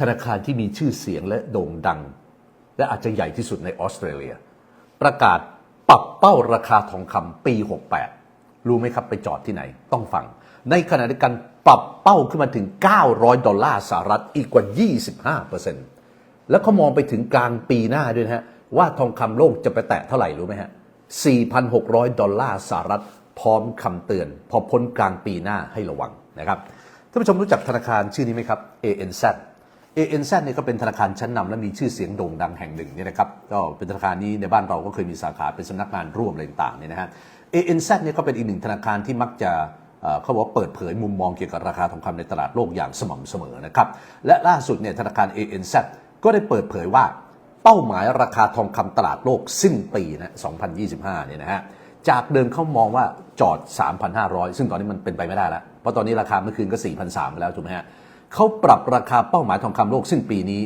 ธนาคารที่มีชื่อเสียงและโด่งดัง และอาจจะใหญ่ที่สุดในออสเตรเลีย ประกาศปรับเป้าราคาทองคำปี 68 รู้ไหมครับไปจอดที่ไหน ต้องฟัง ในขณะเดียวกันปรับเป้าขึ้นมาถึง 900 ดอลลาร์สหรัฐอีกกว่า 25%แล้วเขามองไปถึงกลางปีหน้าด้วยนะฮะ ว่าทองคำโลกจะไปแตะเท่าไหร่รู้ไหมฮะ 4,600 ดอลลาร์สหรัฐพร้อมคำเตือน พอพ้นกลางปีหน้าให้ระวังนะครับท่านผู้ชมรู้จักธนาคารชื่อนี้ไหมครับ ANZ ANZ เนี่ยก็เป็นธนาคารชั้นนำและมีชื่อเสียงโด่งดังแห่งหนึ่งเนี่ยนะครับก็เป็นธนาคารนี้ในบ้านเราก็เคยมีสาขาเป็นสำนักงานร่วมอะไรต่างๆเนี่ยนะฮะ ANZ เนี่ยก็เป็นอีกหนึ่งธนาคารที่มักจะเออเขาบอกเปิดเผยมุมมองเกี่ยวกับราคาทองคำในตลาดโลกอย่างสม่ำเสมอนะครับและล่าสุดเนี่ยธนาคาร ANZ ก็ได้เปิดเผยว่าเป้าหมายราคาทองคำตลาดโลกสิ้นปีนะ2025เนี่ยนะฮะจากเดิมเขามองว่าจอด 3,500 ซึ่งตอนนี้มันเป็นไปไม่ได้แล้ว เพราะตอนนี้ราคาเมื่อคืนก็ 4,300 แล้วถูกไหมฮะ เขาปรับราคาเป้าหมายทองคำโลกสิ้นปีนี้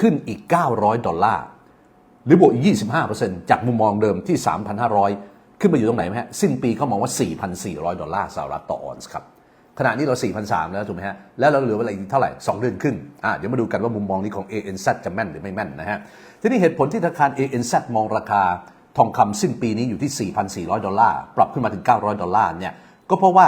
ขึ้นอีก 900 ดอลลาร์ หรือบวกอีก 25%จากมุมมองเดิมที่ 3,500 ขึ้นมาอยู่ตรงไหนไหมฮะ สิ้นปีเขามองว่า 4,400 ดอลลาร์สหรัฐต่อออนซ์ครับ ขณะนี้เรา 4,300 แล้วถูกไหมฮะ แล้วเราเหลือเวลาอีกเท่าไหร่ 2 เดือนครึ่งอะเดี๋ยวมาดูกันว่ามุมมองนี้ของ ANZ จะแม่นหรือไม่แม่นนะฮะ ทีนี้เหตุผลที่ธนาคาร ANZ มองราคาทองคำสิ้นปีนี้อยู่ที่ 4,400 ดอลลาร์ ปรับขึ้นมาถึง 900 ดอลลาร์เนี่ย ก็เพราะว่า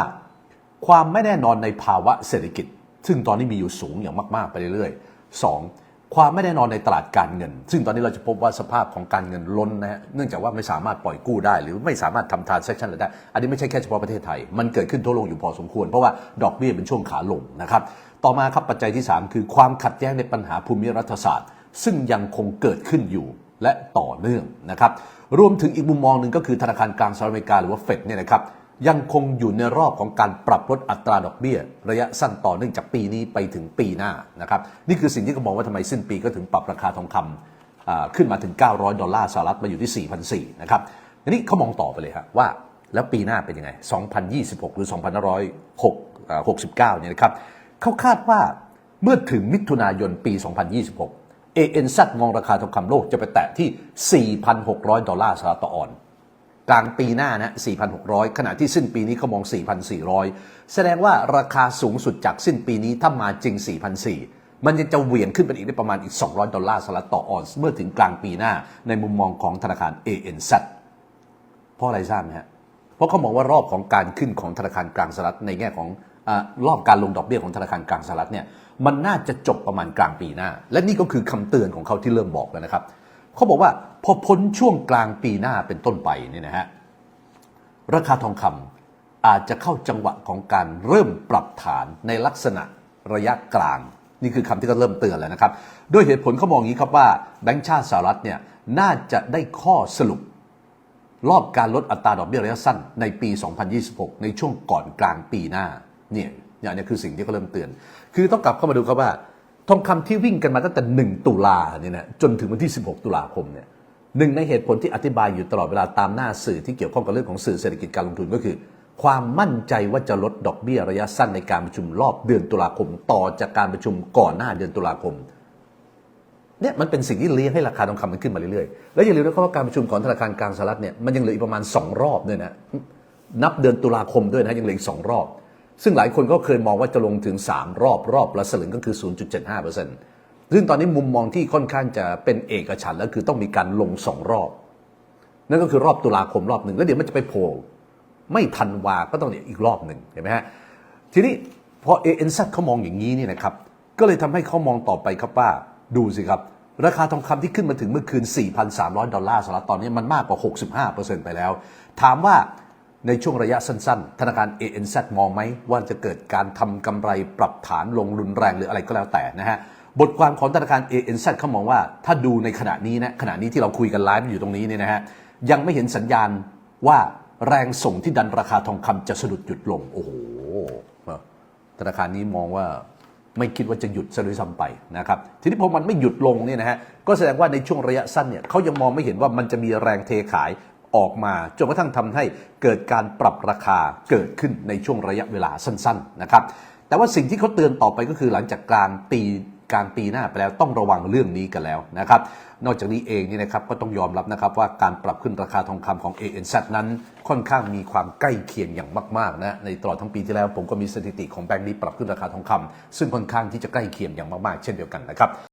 ความไม่แน่นอนในภาวะเศรษฐกิจ ซึ่งตอนนี้มีอยู่สูงอย่างมาก ๆ ไปเรื่อยๆ 2. ความไม่แน่นอนในตลาดการเงิน ซึ่งตอนนี้เราจะพบว่าสภาพของการเงินล้นนะฮะเนื่องจากว่าไม่สามารถปล่อยกู้ได้ หรือไม่สามารถทำทานเซ็ชันอะไรได้ อันนี้ไม่ใช่แค่เฉพาะประเทศไทย มันเกิดขึ้นทั่วโลกอยู่พอสมควร เพราะว่าดอกเบี้ยเป็นช่วงขาลงนะครับต่อมาครับปัจจัยที่ 3 คือความขัดแย้งในปัญหาภูมิรัฐศาสตร์ ซึ่งยังคงเกิดขึ้นอยู่และต่อเนื่องนะครับรวมถึงอีกมุมมองหนึ่งก็คือธนาคารกลางสหรัฐอเมริกาหรือว่าเฟดเนี่ยนะครับ ยังคงอยู่ในรอบของการปรับลดอัตราดอกเบี้ย ระยะสั้นต่อเนื่องจากปีนี้ไปถึงปีหน้านะครับนี่คือสิ่งที่เขามองว่าทำไมสิ้นปีก็ถึงปรับราคาทองคำขึ้นมาถึง 900 ดอลลาร์สหรัฐมาอยู่ที่ 4,400นะครับทีนี้เขามองต่อไปเลยครับว่าแล้วปีหน้าเป็นยังไง 2026 หรือ 2569 เนี่ยนะครับเขาคาดว่าเมื่อถึงมิถุนายนปี 2026 ANZ มองราคาทองคำโลกจะไปแตะที่ 4,600 ดอลลาร์สหรัฐต่อออนซ์ กลางปีหน้านะ 4,600 ขณะที่สิ้นปีนี้เขามอง 4,400 แสดงว่าราคาสูงสุดจากสิ้นปีนี้ถ้ามาจริง 4,400 มันยังจะเหวี่ยงขึ้นไปอีกได้ประมาณอีก 200 ดอลลาร์สหรัฐต่อออนซ์เมื่อถึงกลางปีหน้าในมุมมองของธนาคาร ANZ เพราะอะไรทราบไหมฮะ เพราะเขามองว่ารอบของการขึ้นของธนาคารกลางสหรัฐในแง่ของอรอบการลงดอกเบี้ยของธนาคารกลางสหรัฐเนี่ยมันน่าจะจบประมาณกลางปีหน้า และนี่ก็คือคำเตือนของเขาที่เริ่มบอกแล้วนะครับ เขาบอกว่าพอพ้นช่วงกลางปีหน้าเป็นต้นไปเนี่ยนะฮะราคาทองคำอาจจะเข้าจังหวะของการเริ่มปรับฐานในลักษณะระยะกลาง นี่คือคำที่เขาเริ่มเตือนแล้วนะครับด้วยเหตุผลเขามองอย่างนี้ครับว่าแบงก์ชาติสหรัฐเนี่ยน่าจะได้ข้อสรุป รอบการลดอัตราดอกเบี้ยระยะสั้นในปี 2026 ในช่วงก่อนกลางปีหน้าเนี่ยอย่างนี้คือสิ่งที่เขาเริ่มเตือน คือต้องกลับเข้ามาดูครับว่า ทองคำที่วิ่งกันมาตั้งแต่ 1 ตุลาเนี่ยนะจนถึงวันที่ 16 ตุลาคมเนี่ยหนึ่งในเหตุผลที่อธิบายอยู่ตลอดเวลาตามหน้าสื่อที่เกี่ยวข้องกับเรื่องของสื่อเศรษฐกิจการลงทุนก็คือ ความมั่นใจว่าจะลดดอกเบี้ยระยะสั้นในการประชุมรอบเดือนตุลาคม ต่อจากการประชุมก่อนหน้าเดือนตุลาคมเนี่ยมันเป็นสิ่งที่เลี้ยงให้ราคาทองคำมันขึ้นมาเรื่อยๆ แล้วอย่าลืมนะครับว่าการประชุมของธนาคารกลางสหรัฐเนี่ยมันยังเหลืออีกประมาณ 2 รอบด้วยนะนับเดือนตุลาคมด้วยนะยังเหลืออีก2รอบ ซึ่งหลายคนก็เคยมองว่าจะลงถึง 3 รอบรอบละสลึงก็คือ 0.75%ซึ่งตอนนี้มุมมองที่ค่อนข้างจะเป็นเอกฉันแล้วคือต้องมีการลง 2 รอบ นั่นก็คือรอบตุลาคมรอบหนึ่งแล้วเดี๋ยวมันจะไปโผล่ไม่ทันวาก็ต้องเนี่ยอีกรอบหนึ่งเห็นไหมฮะทีนี้พอ ANZ เขามองอย่างนี้นี่นะครับก็เลยทำให้เขามองต่อไปครับว่าดูสิครับ ราคาทองคำที่ขึ้นมาถึงเมื่อคืน 4,300 ดอลลาร์สหรัฐตอนนี้มันมากกว่า 65%ไปแล้ว ถามว่า ในช่วงระยะสั้นๆ ธนาคาร ANZ มองไหมว่าจะเกิดการทำกำไรปรับฐานลงรุนแรงหรืออะไรก็แล้วแต่นะฮะบทความของธนาคาร ANZ เขามองว่าถ้าดูในขณะนี้นะขณะนี้ที่เราคุยกันไลฟ์อยู่ตรงนี้เนี่ยนะฮะยังไม่เห็นสัญญาณว่าแรงส่งที่ดันราคาทองคำจะสะดุดหยุดลง โอ้โหธนาคารนี้มองว่าไม่คิดว่าจะหยุดซะด้วยซ้ำไปนะครับทีนี้พอมันไม่หยุดลงเนี่ยนะฮะก็แสดงว่าในช่วงระยะสั้นเนี่ยเขายังมองไม่เห็นว่ามันจะมีแรงเทขาย ออกมาจนกระทั่งทำให้เกิดการปรับราคาเกิดขึ้นในช่วงระยะเวลาสั้นๆนะครับแต่ว่าสิ่งที่เขาเตือนต่อไปก็คือหลังจากกลางปีกลางปีหน้าไปแล้วต้องระวังเรื่องนี้กันแล้วนะครับ นอกจากนี้เองนี่นะครับก็ต้องยอมรับนะครับว่าการปรับขึ้นราคาทองคำของ ANZ นั้นค่อนข้างมีความใกล้เคียงอย่างมากๆนะในตลอดทั้งปีที่แล้วผมก็มีสถิติของแบงค์นี้ปรับขึ้นราคาทองคำซึ่งค่อนข้างที่จะใกล้เคียงอย่างมากๆเช่นเดียวกันนะครับ